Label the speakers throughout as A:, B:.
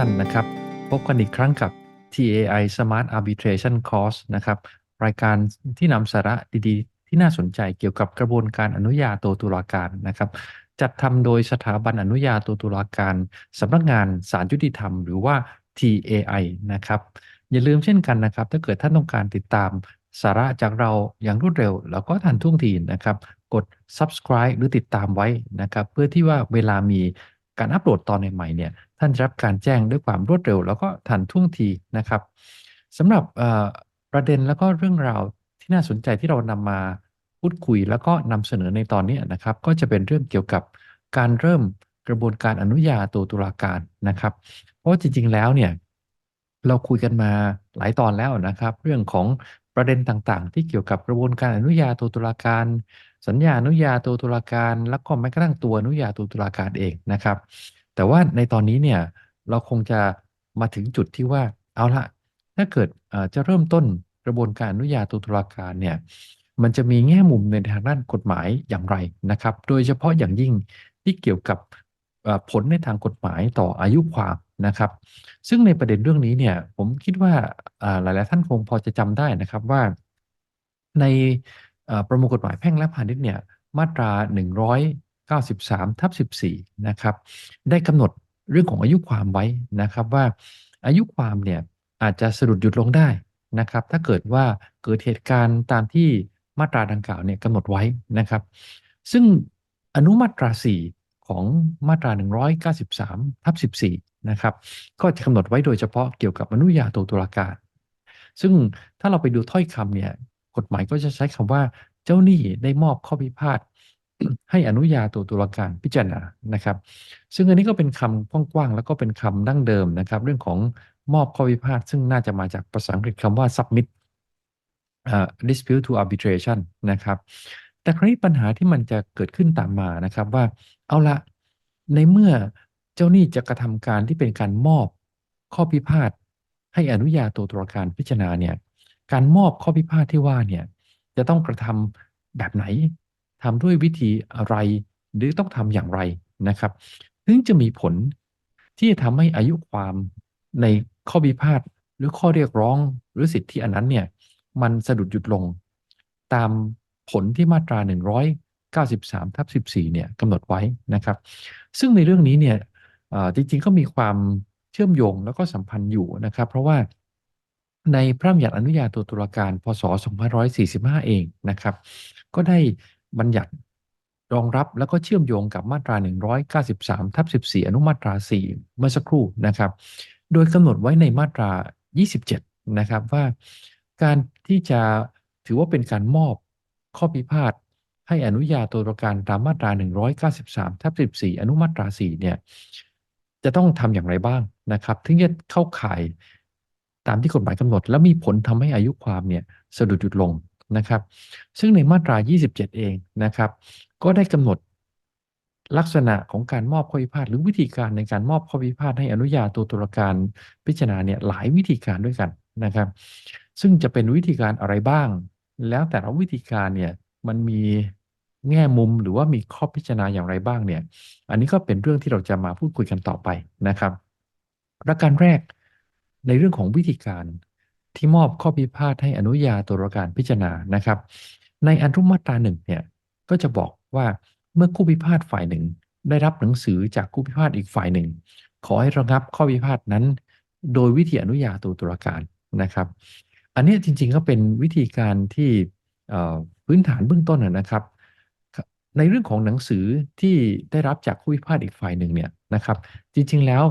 A: ท่านนะครับ พบกันอีกครั้งกับ TAI Smart Arbitration Course นะครับ รายการที่นำสาระดีๆ ที่น่าสนใจเกี่ยวกับกระบวนการอนุญาโตตุลาการนะครับ จัดทำโดยสถาบันอนุญาโตตุลาการสำนักงานศาลยุติธรรม หรือว่า TAI นะครับ อย่าลืมเช่นกันนะครับ ถ้าเกิดท่านต้องการติดตามสาระจากเราอย่างรวดเร็ว แล้วก็ทันท่วงทีนะครับ กด subscribe หรือติดตามไว้นะครับ เพื่อที่ว่าเวลามีการอัปโหลดตอนใหม่ๆเนี่ย ท่านรับการแจ้งด้วยความรวดเร็ว แล้วก็ทันท่วงทีนะครับสำหรับประเด็นแล้วก็เรื่องราวที่น่าสนใจที่เรานำมาพูดคุยแล้วก็นำเสนอในตอนนี้นะครับ ก็จะเป็นเรื่องเกี่ยวกับการเริ่มกระบวนการอนุญาโตตุลาการนะครับ เพราะจริง ๆ แล้วเนี่ยเราคุยกันมาหลายตอนแล้วนะครับ เรื่องของประเด็นต่างๆ ที่เกี่ยวกับกระบวนการอนุญาโตตุลาการ สัญญาอนุญาโตตุลาการ แล้วก็แม้กระทั่งตัวอนุญาโตตุลาการเองนะครับ แต่ว่าในตอนนี้เนี่ยเราคงจะมาถึงจุดที่ว่าเอาละถ้าเกิดจะเริ่มต้นกระบวนการอนุญาโตตุลาการเนี่ยมันจะมีแง่มุมในทางด้านกฎหมายอย่างไรนะครับ โดยเฉพาะอย่างยิ่งที่เกี่ยวกับผลในทางกฎหมายต่ออายุความนะครับ ซึ่งในประเด็นเรื่องนี้เนี่ยผมคิดว่าหลายๆท่านคงพอจะจำได้นะครับว่า ในประมวลกฎหมายแพ่งและพาณิชย์เนี่ยมาตรา 93ทับ14นะครับได้กำหนดเรื่องของอายุความไว้นะครับว่าอายุความเนี่ยอาจจะสะดุดหยุดลงได้นะครับ ถ้าเกิดว่าเกิดเหตุการณ์ตามที่มาตราดังกล่าวเนี่ยกำหนดไว้นะครับ ซึ่งอนุมาตรา 4 ของมาตรา 193ทับ14นะครับก็จะกำหนดไว้โดยเฉพาะเกี่ยวกับอนุญาโตตุลาการ ซึ่งถ้าเราไปดูถ้อยคำเนี่ยกฎหมายก็จะใช้คำว่าเจ้าหนี้ได้มอบข้อพิพาท ให้อนุญาโตตุลาการพิจารณานะครับ ซึ่งอันนี้ก็เป็นคำกว้างๆแล้วก็เป็นคำดั้งเดิมนะครับ เรื่องของมอบข้อพิพาทซึ่งน่าจะมาจากภาษาอังกฤษคำว่า submit uh, dispute to arbitration นะครับ แต่คราวนี้ปัญหาที่มันจะเกิดขึ้นตามมานะครับว่าเอาละในเมื่อเจ้าหนี้จะกระทำการที่เป็นการมอบข้อพิพาทให้อนุญาโตตุลาการพิจารณาเนี่ยการมอบข้อพิพาทที่ว่าเนี่ยจะต้องกระทำแบบไหน ทำด้วยวิธีอะไร หรือต้องทำอย่างไรนะครับถึงจะมีผลที่จะทำให้อายุความในข้อพิพาทหรือข้อเรียกร้องหรือสิทธิอันนั้นเนี่ยมันสะดุดหยุดลง ตามผลที่มาตรา 193ทับ14เนี่ยกำหนดไว้นะครับ ซึ่งในเรื่องนี้เนี่ยจริงๆก็มีความเชื่อมโยงแล้วก็สัมพันธ์อยู่นะครับ เพราะว่าในพระราชบัญญัติอนุญาโตตุลาการ พศ 2545 เองนะครับ ก็ได้ บัญญัติ รองรับแล้วก็เชื่อมโยงกับมาตรา 193ทับ14 อนุมาตรา 4 เมื่อสักครู่นะครับ โดยกำหนดไว้ในมาตรา 27 นะครับว่า การที่จะถือว่าเป็นการมอบข้อพิพาทให้อนุญาโตตุลาการตามมาตรา 193ทับ14 อนุมาตรา 4 เนี่ย จะต้องทำอย่างไรบ้างนะครับถึงจะเข้าข่ายตามที่กฎหมายกำหนด และมีผลทำให้อายุความเนี่ยสะดุดหยุดลง นะครับ ซึ่งในมาตรา 27 เองนะครับ ก็ได้กำหนดลักษณะของการมอบข้อพิพาทหรือวิธีการในการมอบข้อพิพาทให้อนุญาโตตุลาการพิจารณาเนี่ยหลายวิธีการด้วยกันนะครับ ซึ่งจะเป็นวิธีการอะไรบ้าง แล้วแต่ละวิธีการเนี่ยมันมีแง่มุมหรือว่ามีข้อพิจารณาอย่างไรบ้างเนี่ย อันนี้ก็เป็นเรื่องที่เราจะมาพูดคุยกันต่อไปนะครับ ประการแรกในเรื่องของวิธีการ ที่มอบข้อพิพาทให้อนุญาโตตุลาการพิจารณานะครับ ในอนุมาตราหนึ่งเนี่ยก็จะบอกว่าเมื่อคู่พิพาทฝ่ายหนึ่ง ได้รับหนังสือจากคู่พิพาทอีกฝ่ายหนึ่ง ขอให้ระงับข้อพิพาทนั้น โดยวิธีอนุญาโตตุลาการนะครับ อันนี้จริงๆก็เป็นวิธีการที่พื้นฐานเบื้องต้นนะครับ ในเรื่องของหนังสือที่ได้รับจากคู่พิพาทอีกฝ่ายหนึ่งเนี่ยนะครับ จริงๆแล้ว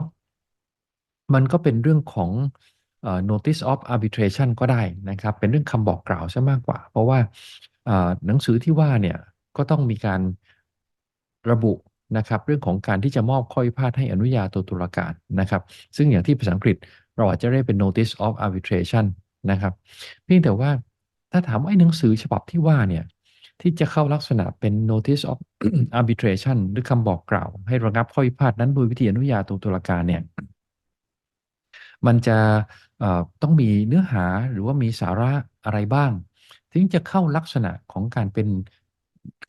A: มันก็เป็นเรื่องของ notice of arbitration ก็ได้นะครับ เป็นเรื่องคำบอกกล่าวซะมากกว่า เพราะว่าหนังสือที่ว่าเนี่ยก็ต้องมีการระบุนะครับ เรื่องของการที่จะมอบข้อพิพาทให้อนุญาโตตุลาการนะครับ ซึ่งอย่างที่ภาษาอังกฤษ เราอาจจะเรียกเป็น notice of arbitration นะครับ เพียงแต่ว่าถ้าถามว่าไอ้หนังสือฉบับที่ว่าเนี่ยที่จะเข้าลักษณะเป็น notice of arbitration หรือคำบอกกล่าว ให้ระงับข้อพิพาทนั้นโดยวิธีอนุญาโตตุลาการเนี่ยมันจะ ต้องมีเนื้อหาหรือว่ามีสาระอะไรบ้าง ถึงจะเข้าลักษณะของการเป็น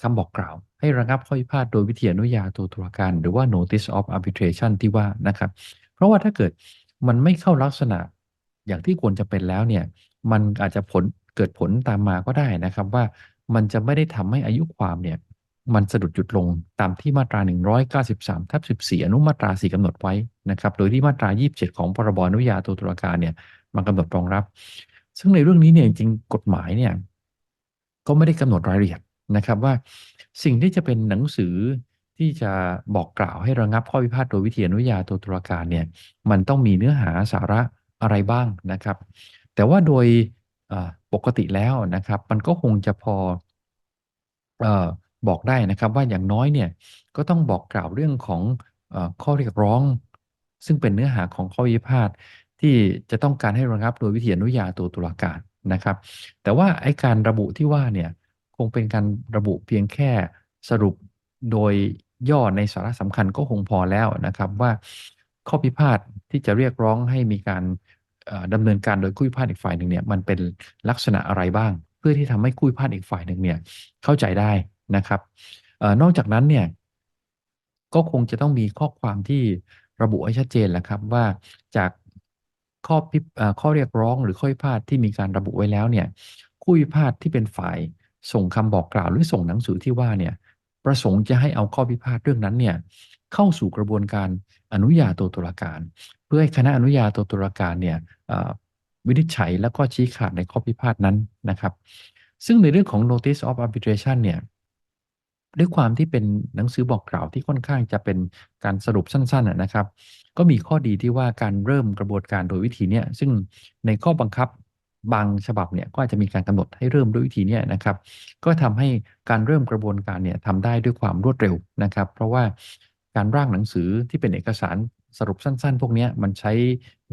A: คำบอกกล่าว ให้ระงับข้อพิพาทโดยวิธีอนุญาโตตุลาการ หรือว่า notice of arbitration ที่ว่านะครับ เพราะว่าถ้าเกิดมันไม่เข้าลักษณะอย่างที่ควรจะเป็นแล้วเนี่ยมันอาจจะผลเกิดผลตามมาก็ได้นะครับว่ามันจะไม่ได้ทำให้อายุความเนี่ย มันสะดุดหยุดลงตามที่มาตรา 193ทับ14 อนุมาตรา 4กำหนดไว้นะครับ โดยที่มาตรา 27 ของพรบอนุญาโตตุลาการเนี่ยมันกำหนดรองรับ ซึ่งในเรื่องนี้เนี่ยจริงกฎหมายเนี่ยก็ไม่ได้กำหนดรายละเอียดนะครับว่าสิ่งที่จะเป็นหนังสือที่จะบอกกล่าวให้ระงับข้อพิพาทโดยวิธีอนุญาโตตุลาการเนี่ยมันต้องมีเนื้อหาสาระอะไรบ้างนะครับ แต่ว่าโดยปกติแล้วนะครับ มันก็คงจะพออ บอกได้นะครับว่าอย่างน้อยเนี่ยก็ต้องบอกกล่าวเรื่องของอข้อเรียกร้อง ซึ่งเป็นเนื้อหาของข้อพิพาทที่จะต้องการให้ระงับโดยวิธีอนุญาโตตุลาการนะครับ แต่ว่าไอการระบุที่ว่าเนี่ยคงเป็นการระบุเพียงแค่สรุปโดยย่อในสาระสำคัญก็คงพอแล้วนะครับว่าข้อพิพาทที่จะเรียกร้องให้มีการดำเนินการโดยคู่พิพาทอีกฝ่ายหนึ่งเนี่ยมันเป็นลักษณะอะไรบ้าง เพื่อที่ทำให้คู่พิพาทอีกฝ่ายหนึ่งเนี่ยเข้าใจได้ นะครับนอกจากนั้นเนี่ยก็คงจะต้องมีข้อความที่ระบุให้ชัดเจนแหละครับว่าจากข้อพิข้อเรียกร้องหรือข้อพิพาทที่มีการระบุไว้แล้วเนี่ยคู่พิพาทที่เป็นฝ่ายส่งคำบอกกล่าวหรือส่งหนังสือที่ว่าเนี่ยประสงค์จะให้เอาข้อพิพาทเรื่องนั้นเนี่ยเข้าสู่กระบวนการอนุญาโตตุลาการ เพื่อให้คณะอนุญาโตตุลาการเนี่ยวินิจฉัยแล้วก็ชี้ขาดในข้อพิพาทนั้นนะครับ ซึ่งในเรื่องของ notice of arbitration เนี่ย ด้วยความที่เป็นหนังสือบอกกล่าวที่ค่อนข้างจะเป็นการสรุปสั้นๆนะครับ ก็มีข้อดีที่ว่าการเริ่มกระบวนการโดยวิธีนี้ซึ่งในข้อบังคับบางฉบับเนี่ยก็อาจจะมีการกำหนดให้เริ่มด้วยวิธีนี้นะครับ ก็ทำให้การเริ่มกระบวนการเนี่ยทำได้ด้วยความรวดเร็วนะครับ เพราะว่าการร่างหนังสือที่เป็นเอกสารสรุปสั้น ๆ พวกนี้มันใช้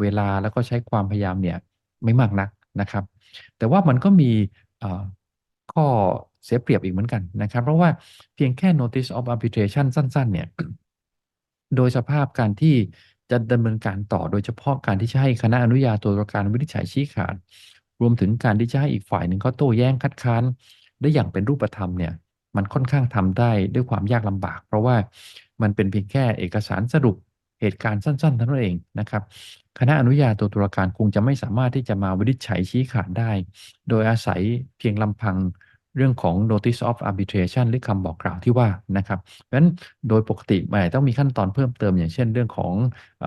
A: เวลาแล้วก็ใช้ความพยายามเนี่ยไม่มากนักนะครับ แต่ว่ามันก็มีข้อ เสียเปรียบอีกเหมือนกันนะครับ เพราะว่าเพียงแค่ notice of arbitration สั้น ๆ เนี่ย โดยสภาพการที่จะดำเนินการต่อโดยเฉพาะการที่จะให้คณะอนุญาโตตุลาการวินิจฉัยชี้ขาด รวมถึงการที่จะให้อีกฝ่ายหนึ่งเขาโต้แย้งคัดค้านได้อย่างเป็นรูปธรรมเนี่ยมันค่อนข้างทำได้ด้วยความยากลำบาก เพราะว่ามันเป็นเพียงแค่เอกสารสรุปเหตุการณ์สั้นๆเท่านั้นเองนะครับ คณะอนุญาโตตุลาการคงจะไม่สามารถที่จะมาวินิจฉัยชี้ขาดได้ โดยอาศัยเพียงลำพัง เรื่องของ notice of arbitration หรือคำบอกกล่าวที่ว่านะครับเพราะฉะนั้นโดยปกติมันต้องมีขั้นตอนเพิ่มเติมอย่างเช่นเรื่องของอ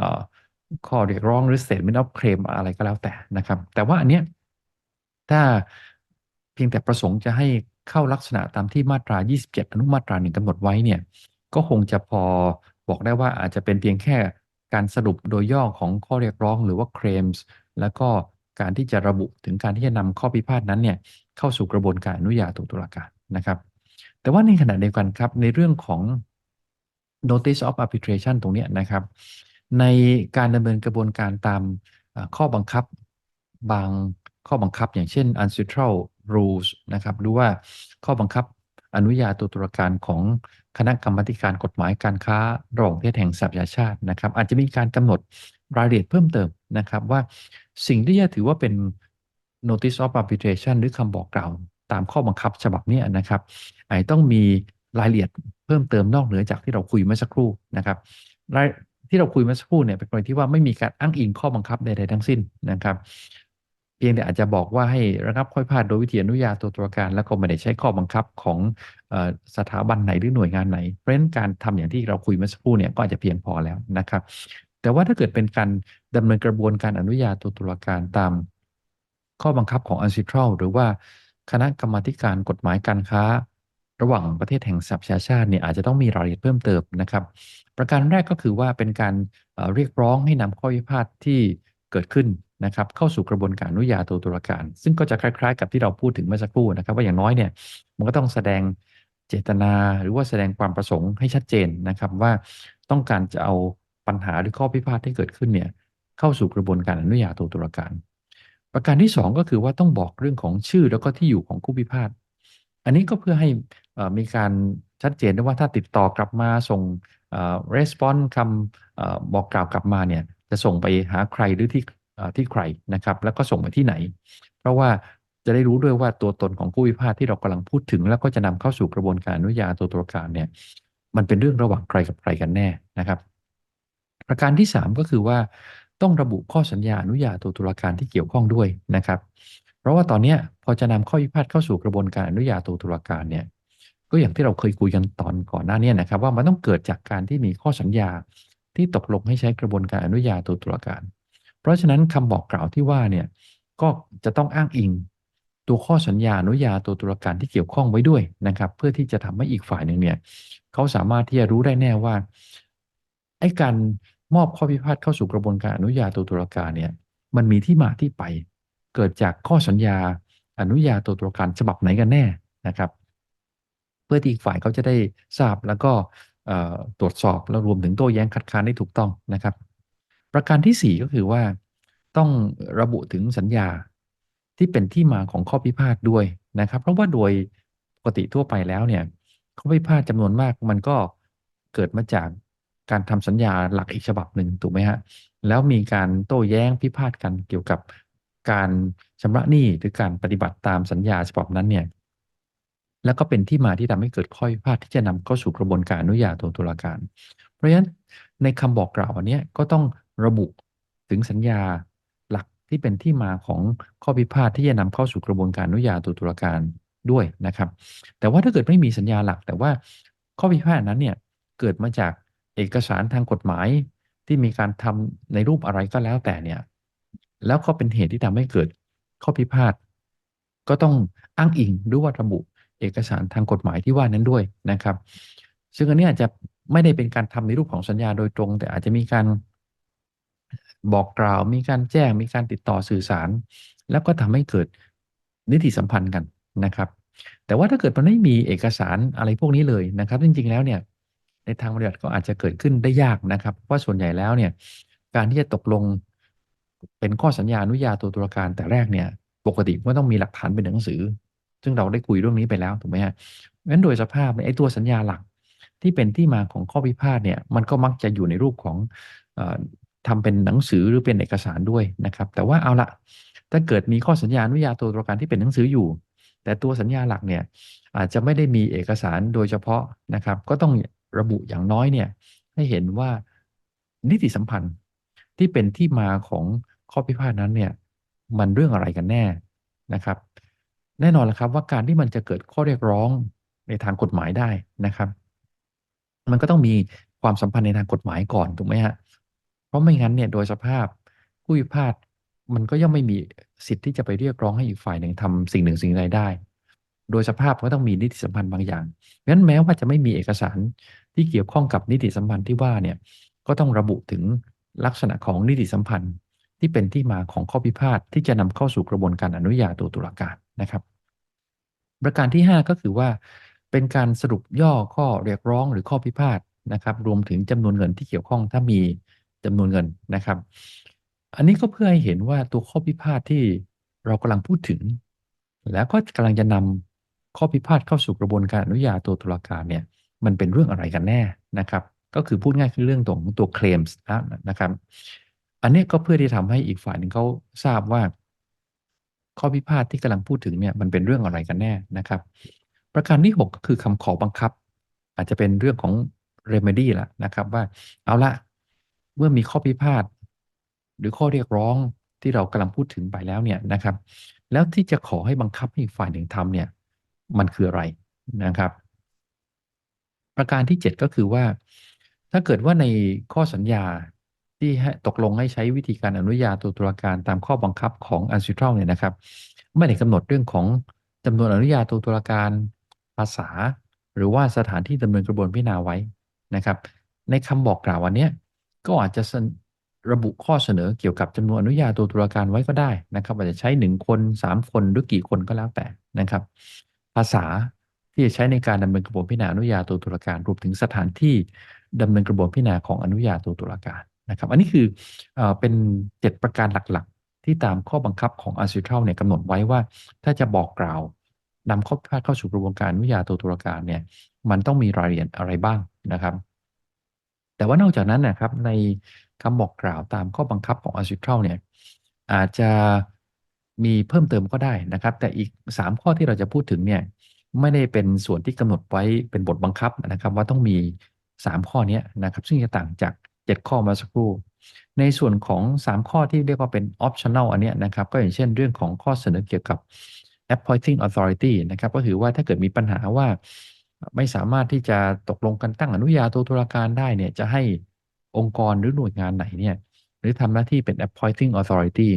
A: ข้อเรียกร้องหรือ statement of claim อะไรก็แล้วแต่นะครับ แต่ว่าอันเนี้ยถ้าเพียงแต่ประสงค์จะให้เข้าลักษณะตามที่มาตรา 27 อนุมาตราหนึ่งกำหนดไว้เนี่ยก็คงจะพอบอกได้ว่าอาจจะเป็นเพียงแค่การสรุปโดยย่อของข้อเรียกร้องหรือว่า claims แล้วก็การที่จะระบุถึงการที่จะนำข้อพิพาทนั้นเนี่ย เข้าสู่กระบวนการอนุญาโตตุลาการนะครับ แต่ว่าในขณะเดียวกันครับในเรื่องของ notice of arbitration ตรงนี้นะครับ ในการดำเนินกระบวนการตามข้อบังคับบางข้อบังคับอย่างเช่น ancestral rules นะครับหรือว่าข้อบังคับอนุญาโตตุลาการของคณะกรรมการกฎหมายการค้าระหว่างประเทศแห่งสหประชาชาตินะครับ อาจจะมีการกำหนดรายละเอียดเพิ่มเติมนะครับว่าสิ่งที่จะถือว่าเป็น notice of arbitration หรือคำบอกกล่าวตามข้อบังคับฉบับนี้นะครับอาจต้องมีรายละเอียดเพิ่มเติมนอกเหนือจากที่เราคุยเมื่อสักครู่นะครับรายที่เราคุยเมื่อสักครู่เนี่ยเป็นกรณีที่ว่าไม่มีการอ้างอิงข้อบังคับใดๆทั้งสิ้นนะครับ เพียงแต่อาจจะบอกว่าให้ระงับข้อพิพาทโดยวิธีอนุญาโตตุลาการ แล้วก็ไม่ได้ใช้ข้อบังคับของสถาบันไหนหรือหน่วยงานไหนเพราะฉะนั้นการทำอย่างที่เราคุยเมื่อสักครู่เนี่ยก็อาจจะเพียงพอแล้วนะครับ แต่ว่าถ้าเกิดเป็นการดำเนินกระบวนการอนุญาโตตุลาการตาม ข้อบังคับของอันซิทรัลหรือว่าคณะกรรมาการกฎหมายการค้า ระหว่างประเทศแห่งสหประชาชาติเนี่ยอาจจะต้องมีรายละเอียดเพิ่มเติมนะครับ ประการแรกก็คือว่าเป็นการเรียกร้องให้นำข้อพิพาทที่เกิดขึ้นนะครับเข้าสู่กระบวนการอนุญาโตตุลาการ ซึ่งก็จะคล้ายๆ กับที่เราพูดถึงเมื่อสักครู่นะครับ ว่าอย่างน้อยเนี่ยมันก็ต้องแสดงเจตนาหรือว่าแสดงความประสงค์ให้ชัดเจนนะครับว่าต้องการจะเอาปัญหาหรือข้อพิพาทที่เกิดขึ้นเนี่ยเข้าสู่กระบวนการอนุญาโตตุลาการ ประการที่ 2 ก็คือว่าต้องบอกเรื่องของชื่อแล้วก็ที่อยู่ของคู่พิพาทอันนี้ก็เพื่อให้มีการชัดเจนได้ว่าถ้าติดต่อกลับมาส่ง response คำบอกกล่าวกลับมาเนี่ยจะส่งไปหาใครหรือที่ที่ใครนะครับแล้วก็ส่งไปที่ไหน เพราะว่าจะได้รู้ด้วยว่าตัวตนของผู้พิพาทที่เรากำลังพูดถึง แล้วก็จะนำเข้าสู่กระบวนการอนุญาโตตุลาการเนี่ยมันเป็นเรื่องระหว่างใครกับใครกันแน่นะครับ ประการที่ 3 ก็คือว่า ต้องระบุข้อสัญญาอนุญาโตตุลาการที่เกี่ยวข้องด้วยนะครับ เพราะว่าตอนนี้พอจะนำข้อพิพาทเข้าสู่กระบวนการอนุญาโตตุลาการเนี่ยก็อย่างที่เราเคยคุยกันตอนก่อนหน้านี้นะครับ ว่ามันต้องเกิดจากการที่มีข้อสัญญาที่ตกลงให้ใช้กระบวนการอนุญาโตตุลาการ เพราะฉะนั้นคำบอกกล่าวที่ว่าเนี่ยก็จะต้องอ้างอิงตัวข้อสัญญาอนุญาโตตุลาการที่เกี่ยวข้องไว้ด้วยนะครับ เพื่อที่จะทำให้อีกฝ่ายหนึ่งเนี่ยเขาสามารถที่จะรู้ได้แน่ว่าไอ้การ มอบข้อพิพาทเข้าสู่กระบวนการอนุญาโตตุลาการเนี่ยมันมีที่มาที่ไป เกิดจากข้อสัญญาอนุญาโตตุลาการฉบับไหนกันแน่นะครับ เพื่อที่อีกฝ่ายเขาจะได้ทราบแล้วก็ตรวจสอบแล้วรวมถึงโต้แย้งคัดค้านได้ถูกต้องนะครับ ประการที่ 4 ก็คือว่าต้องระบุถึงสัญญาที่เป็นที่มาของข้อพิพาทด้วยนะครับ เพราะว่าโดยปกติทั่วไปแล้วเนี่ยข้อพิพาทจำนวนมากมันก็เกิดมาจาก การทำสัญญาหลักอีกฉบับหนึ่งถูกไหมฮะแล้วมีการโต้แย้งพิพาทกันเกี่ยวกับการชำระหนี้หรือการปฏิบัติตามสัญญาฉบับนั้นเนี่ยแล้วก็เป็นที่มาที่ทำให้เกิดข้อพิพาทที่จะนำเข้าสู่กระบวนการอนุญาโตตุลาการ เพราะฉะนั้นในคำบอกกล่าวอันนี้ก็ต้องระบุถึงสัญญาหลักที่เป็นที่มาของข้อพิพาทที่จะนำเข้าสู่กระบวนการอนุญาโตตุลาการด้วยนะครับ แต่ว่าถ้าเกิดไม่มีสัญญาหลัก แต่ว่าข้อพิพาทนั้นเนี่ยเกิดมาจาก เอกสารทางกฎหมายที่มีการทำในรูปอะไรก็แล้วแต่เนี่ย แล้วก็เป็นเหตุที่ทำให้เกิดข้อพิพาทก็ต้องอ้างอิงหรือว่าระบุเอกสารทางกฎหมายที่ว่านั้นด้วยนะครับ ซึ่งอันนี้อาจจะไม่ได้เป็นการทำในรูปของสัญญาโดยตรง แต่อาจจะมีการบอกกล่าว มีการแจ้ง มีการติดต่อสื่อสาร แล้วก็ทำให้เกิดนิติสัมพันธ์กันนะครับ แต่ว่าถ้าเกิดมันไม่มีเอกสารอะไรพวกนี้เลยนะครับ จริงๆแล้วเนี่ย ในทางปฏิบัติก็อาจจะเกิดขึ้นได้ยากนะครับเพราะส่วนใหญ่แล้วเนี่ยการที่จะตกลง เป็นข้อสัญญาอนุญาโตตุลาการแต่แรกเนี่ย ปกติก็ต้องมีหลักฐานเป็นหนังสือ ซึ่งเราได้คุยเรื่องนี้ไปแล้วถูกไหมฮะงั้นโดยสภาพไอ้ตัวสัญญาหลักที่เป็นที่มาของข้อพิพาทเนี่ยมันก็มักจะอยู่ในรูปของอทำเป็นหนังสือหรือเป็นเอกสารด้วยนะครับ แต่ว่าเอาละถ้าเกิดมีข้อสัญญาอนุญาโตตุลาการที่เป็นหนังสืออยู่ แต่ตัวสัญญาหลักเนี่ยอาจจะไม่ได้มีเอกสารโดยเฉพาะนะครับ ก็ต้อง ระบุอย่างน้อยเนี่ยให้เห็นว่านิติสัมพันธ์ที่เป็นที่มาของข้อพิพาทนั้นเนี่ยมันเรื่องอะไรกันแน่นะครับ แน่นอนและครับว่าการที่มันจะเกิดข้อเรียกร้องในทางกฎหมายได้นะครับ มันก็ต้องมีความสัมพันธ์ในทางกฎหมายก่อนถูกไหมฮะเพราะไม่งั้นเนี่ยโดยสภาพผู้พิพาทมันก็ย่อมไม่มีสิทธิ์ที่จะไปเรียกร้องให้อีกฝ่ายหนึ่งทำสิ่งหนึ่งสิ่งใดได้ โดยสภาพก็ต้องมีนิติสัมพันธ์บางอย่างงั้นแม้ว่าจะไม่มีเอกสารที่เกี่ยวข้องกับนิติสัมพันธ์ที่ว่าเนี่ยก็ต้องระบุถึงลักษณะของนิติสัมพันธ์ ที่เป็นที่มาของข้อพิพาทที่จะนำเข้าสู่กระบวนการอนุญาโตตุลาการนะครับ ประการที่ 5 ก็คือว่า เป็นการสรุปย่อข้อเรียกร้องหรือข้อพิพาทนะครับ รวมถึงจำนวนเงินที่เกี่ยวข้องถ้ามีจำนวนเงินนะครับ อันนี้ก็เพื่อให้เห็นว่าตัวข้อพิพาทที่เรากำลังพูดถึง แล้วก็กำลังจะนำ ข้อพิพาทเข้าสู่กระบวนการอนุญาโตตุลาการเนี่ยมันเป็นเรื่องอะไรกันแน่นะครับ ก็คือพูดง่ายคือเรื่องตรงตัวเคลมส์นะครับ อันนี้ก็เพื่อที่ทำให้อีกฝ่ายหนึ่งเขาทราบว่า ข้อพิพาทที่กำลังพูดถึงเนี่ยมันเป็นเรื่องอะไรกันแน่นะครับ ประการที่ 6 ก็คือคำขอบังคับ อาจจะเป็นเรื่องของ remedy ละนะครับว่าเอาละเมื่อมีข้อพิพาทหรือข้อเรียกร้องที่เรากำลังพูดถึงไปแล้วเนี่ยนะครับ แล้วที่จะขอให้บังคับให้อีกฝ่ายหนึ่งทำเนี่ย มันคืออะไรนะครับ ประการที่ 7 ก็คือว่า ถ้าเกิดว่าในข้อสัญญาที่ตกลงให้ใช้วิธีการอนุญาโตตุลาการตามข้อบังคับของอันซิทรัลเนี่ยนะครับ ไม่ได้กำหนดเรื่องของจำนวนอนุญาโตตุลาการภาษา หรือว่าสถานที่ดำเนินกระบวนพิจารณาไว้นะครับ ในคำบอกกล่าววันนี้ก็อาจจะระบุข้อเสนอเกี่ยวกับจำนวนอนุญาโตตุลาการไว้ก็ได้นะครับอาจจะใช้หนึ่งคนสามคนหรือกี่คนก็แล้วแต่นะครับ ภาษาที่จะใช้ในการดำเนินกระบวนพิจารณาอนุญาโตตุลาการรวมถึงสถานที่ดำเนินกระบวนพิจารณาของอนุญาโตตุลาการนะครับ อันนี้คือเอเป็น7ประการหลักๆ ที่ตามข้อบังคับของอาร์ซิทัลเนี่ยกำหนดไว้ว่า ถ้าจะบอกกล่าวนำข้อพิพาทเข้าสู่กระบวนการวิทยาโตตุลาการเนี่ยมันต้องมีรายละเอียดอะไรบ้างนะครับ แต่ว่านอกจากนั้นนะครับในคำบอกกล่าวตามข้อบังคับของอาร์ซิทัลเนี่ยอาจจะ มีเพิ่มเติมก็ได้นะครับ แต่อีก 3 ข้อที่เราจะพูดถึงเนี่ยไม่ได้เป็นส่วนที่กำหนดไว้เป็นบทบังคับนะครับ ว่าต้องมี 3 ข้อนี้นะครับ ซึ่งจะต่างจาก 7 ข้อมาสักครู่ ในส่วนของ 3 ข้อที่เรียกว่าเป็น optional อันนี้นะครับ ก็อย่างเช่นเรื่องของข้อเสนอเกี่ยวกับ appointing authority นะครับ ก็คือว่าถ้าเกิดมีปัญหาว่าไม่สามารถที่จะตกลงกันตั้งอนุญาโตตุลาการได้เนี่ยจะให้องค์กรหรือหน่วยงานไหนเนี่ยหรือทำหน้าที่เป็น appointing authority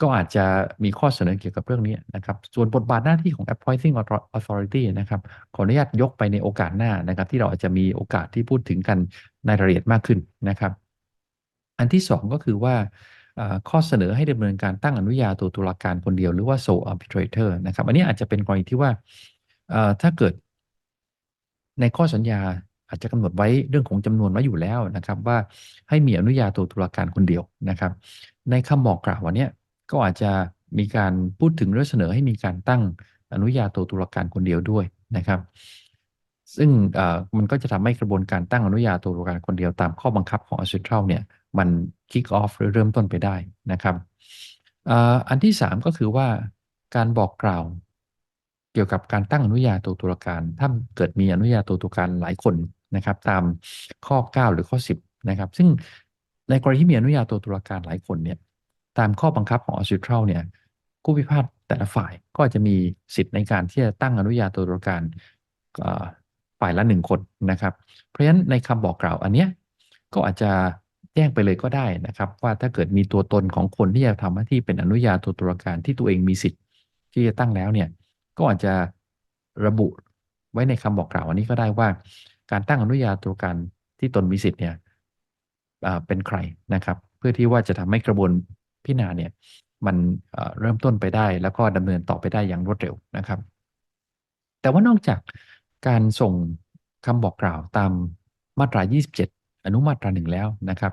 A: ก็อาจจะมีข้อเสนอเกี่ยวกับเรื่องนี้นะครับ ส่วนบทบาทหน้าที่ของ appointing authority นะครับ ขออนุญาตยกไปในโอกาสหน้านะครับ ที่เราอาจจะมีโอกาสที่พูดถึงกันในรายละเอียดมากขึ้นนะครับ อันที่สองก็คือว่าข้อเสนอให้ดำเนินการตั้งอนุญาโตตุลาการคนเดียวหรือว่า sole arbitrator นะครับ อันนี้อาจจะเป็นกรณีที่ว่าถ้าเกิดในข้อสัญญาอาจจะกำหนดไว้เรื่องของจำนวนไว้อยู่แล้วนะครับ ว่าให้มีอนุญาโตตุลาการคนเดียวนะครับ ในคำบอกกล่าววันนี้ ก็อาจจะมีการพูดถึงเรื่อเสนอให้มีการตั้งอนุญาโตตุลาการคนเดียวด้วยนะครับ ซึ่งมันก็จะทำให้กระบวนการตั้งอนุญาโตตุลาการคนเดียวตามข้อบังคับของ a ิ c ทรัลเนี่ยมัน kick off หรือเริ่มต้นไปได้นะครับอันที่ 3 ก็คือว่าการบอกกล่าวเกี่ยวกับการตั้งอนุญาโตตุลาการ ถ้าเกิดมีอนุญาโตตุลาการหลายคนนะครับ ตามข้อ 9 หรือข้อ 10นะครับ ซึ่งในกรณีที่มีอนุญาโตตุลาการหลายคนเนี่ย ตามข้อบังคับของอ r ิ i ทรัลเนี่ยผู้พิพาทแต่ละฝ่ายก็จะมีสิทธิ์ในการที่จะตั้งอนุญาโตตุลาการฝ่ายละหนึ่งคนนะครับ เพราะฉะนั้นในคำบอกกล่าวอันเนี้ยก็อาจจะแจ้งไปเลยก็ได้นะครับ ว่าถ้าเกิดมีตัวตนของคนที่จะทำหน้าที่เป็นอนุญาโตตุลาการที่ตัวเองมีสิทธิ์ที่จะตั้งแล้วเนี่ยก็อาจจะระบุไว้ในคำบอกกล่าวอันนี้ก็ได้ว่า การตั้งอนุญาโตตุลาการที่ตนมีสิทธิ์เนี่ยเป็นใครนะครับ เพื่อที่ว่าจะทำให้กระบวน พิจารณาเนี่ยมันเริ่มต้นไปได้ แล้วก็ดำเนินต่อไปได้อย่างรวดเร็วนะครับ แต่ว่านอกจากการส่งคำบอกกล่าวตามมาตรา 27 อนุมาตราหนึ่งแล้วนะครับ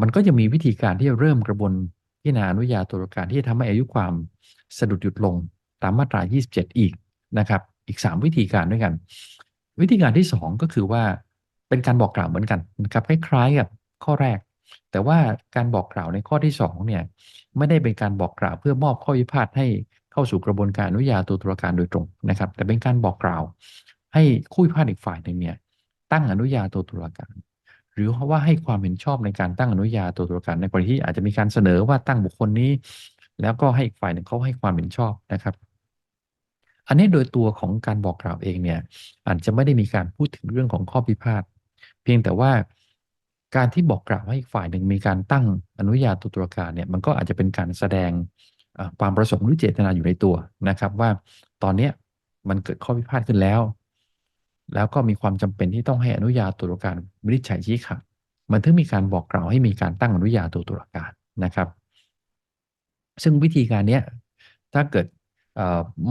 A: มันก็จะมีวิธีการที่จะเริ่มกระบวนพิจารณาอนุญาโตุลการที่จะทำให้อายุความสะดุดหยุดลงตามมาตรา 27 อีกนะครับ อีก 3 วิธีการด้วยกัน วิธีการที่ 2 ก็คือว่าเป็นการบอกกล่าวเหมือนกันนะครับคล้ายๆกับข้อแรก แต่ว่าการบอกกล่าวในข้อที่2เนี่ยไม่ได้เป็นการบอกกล่าวเพื่อมอบข้อพิพาทให้เข้าสู่กระบวนการอนุญาโตตุลาการโดยตรงนะครับ แต่เป็นการบอกกล่าว ให้คู่พิพาทอีกฝ่ายหนึ่งเนี่ยตั้งอนุญาโตตุลาการ หรือว่าให้ความเห็นชอบในการตั้งอนุญาโตตุลาการในกรณีที่อาจจะมีการเสนอว่าตั้งบุคคลนี้ แล้วก็ให้อีกฝ่ายหนึ่งเขาให้ความเห็นชอบนะครับอันนี้โดยตัวของการบอกกล่าวเองเนี่ยอาจจะไม่ได้มีการพูดถึงเรื่องของข้อพิพาท เพียงแต่ว่า การที่บอกกล่าวให้อีกฝ่ายหนึ่งมีการตั้งอนุญาโตตุลาการเนี่ยมันก็อาจจะเป็นการแสดงความประสงค์หรือเจตนาอยู่ในตัวนะครับ ว่าตอนนี้มันเกิดข้อพิพาทขึ้นแล้ว แล้วก็มีความจำเป็นที่ต้องให้อนุญาโตุลาการวินิจฉัยชี้ขาดมันถึงมีการบอกกล่าวให้มีการตั้งอนุญาโตตุลาการนะครับ ซึ่งวิธีการนี้ถ้าเกิด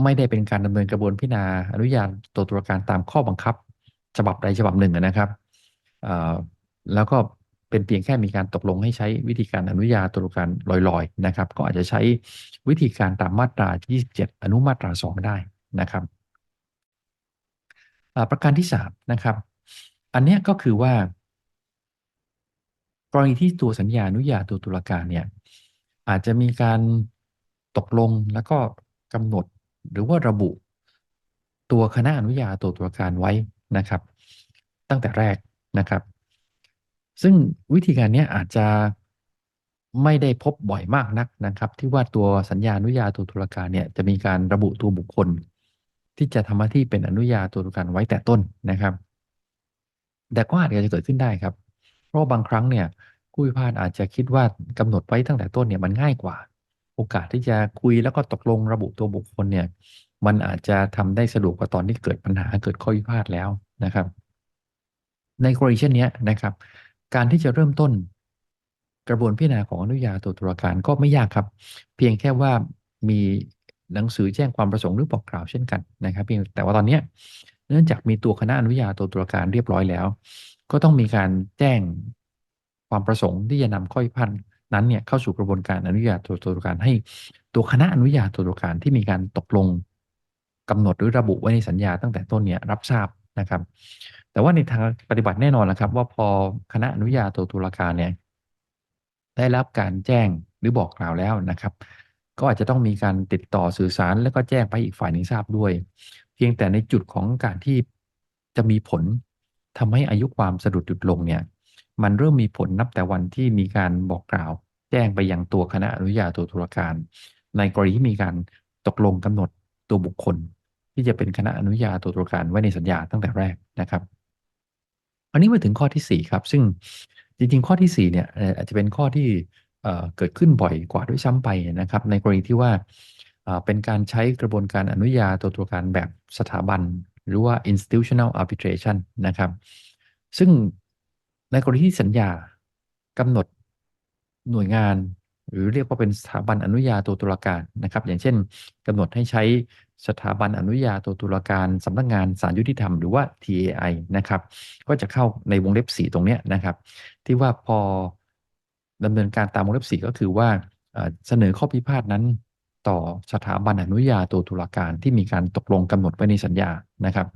A: ไม่ได้เป็นการดำเนินกระบวนพิจารณาอนุญาโตตุลาการตามข้อบังคับ ฉบับใดฉบับหนึ่งนะครับแล้วก็ เป็นเพียงแค่มีการตกลงให้ใช้วิธีการอนุญาโตุลาการลอยๆนะครับ ก็อาจจะใช้วิธีการตามมาตรา 27 อนุมาตรา 2 ได้นะครับประการที่3นะครับ อันนี้ก็คือว่า กรณีที่ตัวสัญญาอนุญาโตตุลาการเนี่ยอาจจะมีการตกลงแล้วก็กำหนดหรือว่าระบุตัวคณะอนุญาโตตุลาการไว้นะครับ ตั้งแต่แรกนะครับ ซึ่งวิธีการนี้อาจจะไม่ได้พบบ่อยมากนักนะครับ ที่ว่าตัวสัญญาอนุญาโตตุลาการเนี่ยจะมีการระบุตัวบุคคล ที่จะทำหน้าที่เป็นอนุญาโตตุลาการไว้แต่ต้นนะครับ แต่ก็อาจจะเกิดขึ้นได้ครับ เพราะบางครั้งเนี่ยผู้พิพาทอาจจะคิดว่ากำหนดไว้ตั้งแต่ต้นเนี่ยมันง่ายกว่า โอกาสที่จะคุยแล้วก็ตกลงระบุตัวบุคคลเนี่ยมันอาจจะทำได้สะดวกกว่าตอนที่เกิดปัญหาเกิดข้อพิพาทแล้วนะครับ ในกรณีเช่นนี้นะครับ การที่จะเริ่มต้น กระบวนพิจารณาของอนุญาโตตุลาการก็ไม่ยากครับ เพียงแค่ว่ามีหนังสือแจ้งความประสงค์หรือบอกกล่าวเช่นกันนะครับเพียงแต่ว่าตอนนี้เนื่องจากมีตัวคณะอนุญาโตตุลาการเรียบร้อยแล้ว ก็ต้องมีการแจ้งความประสงค์ที่จะนำข้อพิพาทนั้นเนี่ยเข้าสู่กระบวนการอนุญาโตตุลาการให้ตัวคณะอนุญาโตตุลาการที่มีการตกลงกำหนดหรือระบุไว้ในสัญญาตั้งแต่ต้นเนี่ยรับทราบ นะครับ แต่ว่าในทางปฏิบัติแน่นอนนะครับ ว่าพอคณะอนุญาโตตุลาการเนี่ยได้รับการแจ้งหรือบอกกล่าวแล้วนะครับ ก็อาจจะต้องมีการติดต่อสื่อสารแล้วก็แจ้งไปอีกฝ่ายหนึ่งทราบด้วย เพียงแต่ในจุดของการที่จะมีผลทำให้อายุความสะดุดหยุดลงเนี่ยมันเริ่มมีผลนับแต่วันที่มีการบอกกล่าว แจ้งไปยังตัวคณะอนุญาโตตุลาการ ในกรณีที่มีการตกลงกำหนดตัวบุคคล ที่จะเป็นคณะอนุญาโตตุลาการไว้ในสัญญาตั้งแต่แรกนะครับอันนี้มาถึงข้อที่ 4 ครับ ซึ่งจริงๆ ข้อที่ 4 เนี่ยอาจจะเป็นข้อที่เกิดขึ้นบ่อยกว่าด้วยซ้ำไปนะครับ ในกรณีที่ว่าเป็นการใช้กระบวนการอนุญาโตตุลาการแบบสถาบัน หรือว่า institutional arbitration นะครับ ซึ่งในกรณีที่สัญญากำหนดหน่วยงาน หรือเรียกว่าเป็นสถาบันอนุญาโตตุลาการนะครับ อย่างเช่นกำหนดให้ใช้สถาบันอนุญาโตตุลาการสำนักงงานศาลยุติธรรมหรือว่า TAI นะครับ ก็จะเข้าในวงเล็บสีตรงนี้นะครับ ที่ว่าพอดำเนินการตามวงเล็บสีก็คือว่าเสนอข้อพิพาทนั้นต่อสถาบันอนุญาโตตุลาการที่มีการตกลงกำหนดไว้ในสัญญานะครับ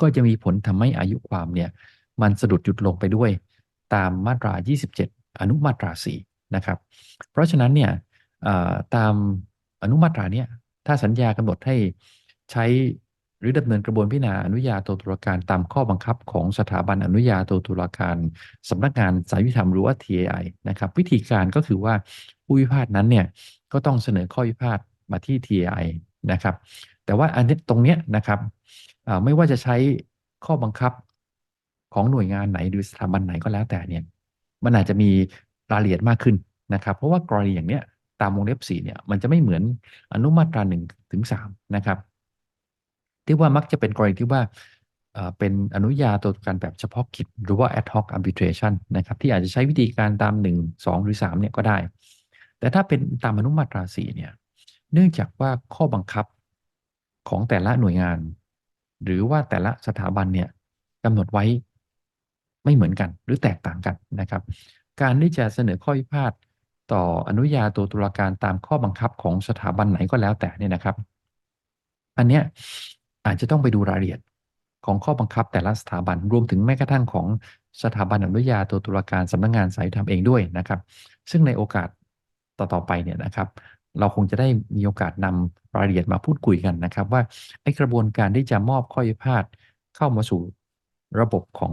A: ก็จะมีผลทำให้อายุความเนี่ยมันสะดุดหยุดลงไปด้วย ตามมาตรา 27 อนุมาตรา4 นะครับ เพราะฉะนั้นเนี่ยตามอนุมาตราเนี่ยถ้าสัญญากำหนดให้ใช้หรือดำเนินกระบวนพิจารณาอนุญาโตตุลาการตามข้อบังคับของสถาบันอนุญาโตตุลาการสำนักงานสายยุติธรรมหรือว่า TAI นะครับ วิธีการก็คือว่าผู้พิพาทนั้นเนี่ยก็ต้องเสนอข้อพิพาทมาที่ TAI นะครับ แต่ว่าอันนี้ตรงเนี้ยนะครับไม่ว่าจะใช้ข้อบังคับของหน่วยงานไหนหรือสถาบันไหนก็แล้วแต่เนี่ยมันอาจจะมี รายละเอียดมากขึ้นนะครับ เพราะว่ากรณีอย่างเนี้ยตามวงเล็บ4เนี่ยมันจะไม่เหมือนอนุมาตรา1ถึง3นะครับ ที่ว่ามักจะเป็นกรณีที่ว่าเป็นอนุญาโตการแบบเฉพาะกิจหรือว่า ad hoc arbitration นะครับที่อาจจะใช้วิธีการตาม 1 2 หรือ3เนี่ยก็ได้ แต่ถ้าเป็นตามอนุมาตรา4เนี่ยเนื่องจากว่าข้อบังคับของแต่ละหน่วยงาน หรือว่าแต่ละสถาบันเนี่ยกำหนดไว้ไม่เหมือนกันหรือแตกต่างกันนะครับ การที่จะเสนอข้อพิพาทต่ออนุญาโตตุลาการตามข้อบังคับของสถาบันไหนก็แล้วแต่เนี่ยนะครับ อันเนี้ยอาจจะต้องไปดูรายละเอียดของข้อบังคับแต่ละสถาบันรวมถึงแม้กระทั่งของสถาบันอนุญาโตตุลาการสำนักงงานสายธรรมเองด้วยนะครับ ซึ่งในโอกาสต่อๆไปเนี่ยนะครับ เราคงจะได้มีโอกาสนำรายละเอียดมาพูดคุยกันนะครับ ว่าไอ้กระบวนการที่จะมอบข้อพิพาทเข้ามาสู่ระบบของ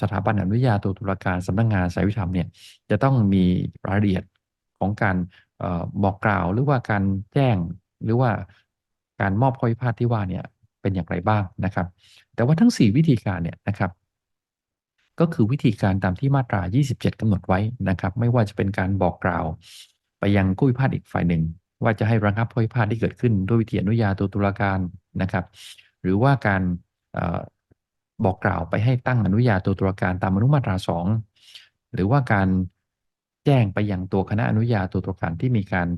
A: สถาบันอนุญาโตตุลาการสำนักงงานสายวิธรรมเนี่ยจะต้องมีรายละเอียดของการบอกกล่าวหรือว่าการแจ้งหรือว่าการมอบข้อพิพาทที่ว่าเนี่ยเป็นอย่างไรบ้างนะครับ แต่ว่าทั้ง 4 วิธีการเนี่ยนะครับ ก็คือวิธีการตามที่มาตรา 27กำหนดไว้นะครับ ไม่ว่าจะเป็นการบอกกล่าว ไปยังผู้พิพาทอีกฝ่ายหนึ่ง ว่าจะให้ระงับข้อพิพาทที่เกิดขึ้น ด้วยวิธีอนุญาโตตุลาการนะครับ หรือว่าการ บอกกล่าวไปให้ตั้งอนุญาโตตุลาการตามอนุมาตราสองหรือว่าการแจ้งไปยังตัวคณะอนุญาโตตุลาการที่มีการ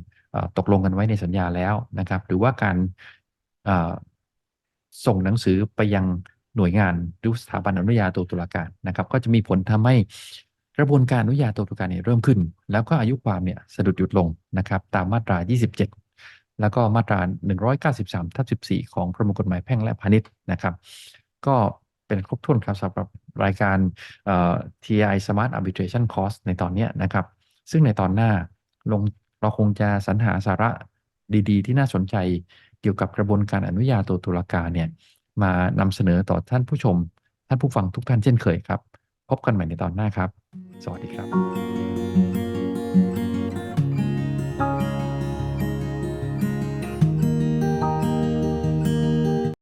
A: ตกลงกันไว้ในสัญญาแล้วนะครับ หรือว่าการส่งหนังสือไปยังหน่วยงานหรือสถาบันอนุญาโตตุลาการนะครับ ก็จะมีผลทำให้กระบวนการอนุญาโตตุลาการเนี่ยเริ่มขึ้น แล้วก็อายุความเนี่ยสะดุดหยุดลงนะครับ ตามมาตรา 27 แล้วก็มาตรา 193ทับ14 ของประมวลกฎหมายแพ่งและพาณิชย์นะครับ ก็ เป็นครบถ้วนครับสำหรับรายการ TI Smart Arbitration Course ในตอนนี้นะครับ ซึ่งในตอนหน้าลงเราคงจะสรรหาสาระดีๆ ที่น่าสนใจเกี่ยวกับกระบวนการอนุญาโตตุลาการเนี่ยมานำเสนอต่อท่านผู้ชม ท่านผู้ฟังทุกท่านเช่นเคยครับ พบกันใหม่ในตอนหน้าครับ สวัสดีครับ